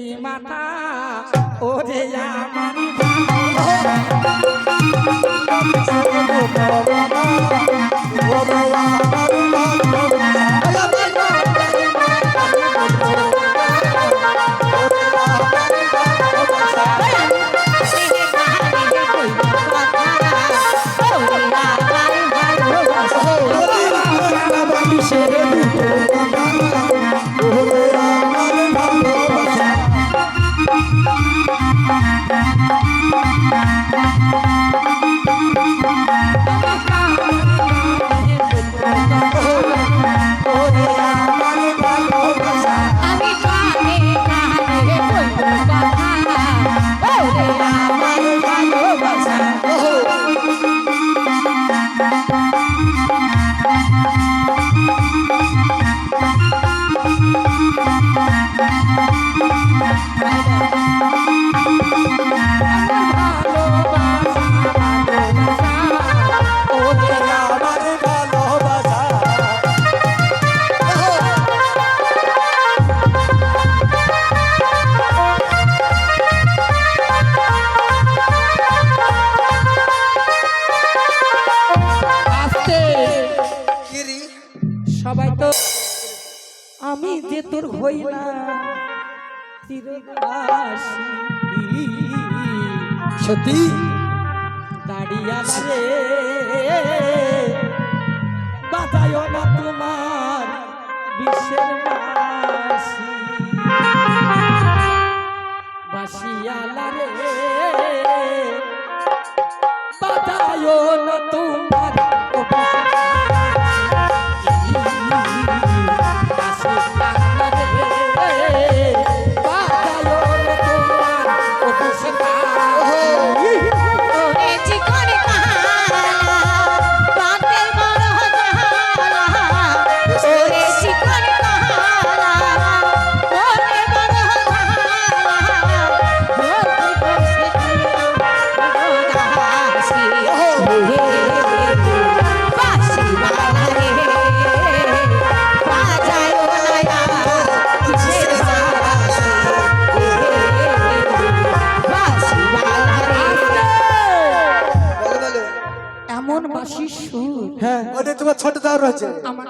ভেটকি মাথা ওরে আমার আমি তোর হই না সতী দাঁড়িয়ে রে। মন বাসি সুর ওটা তোমার ছোট দাও রয়েছে আমার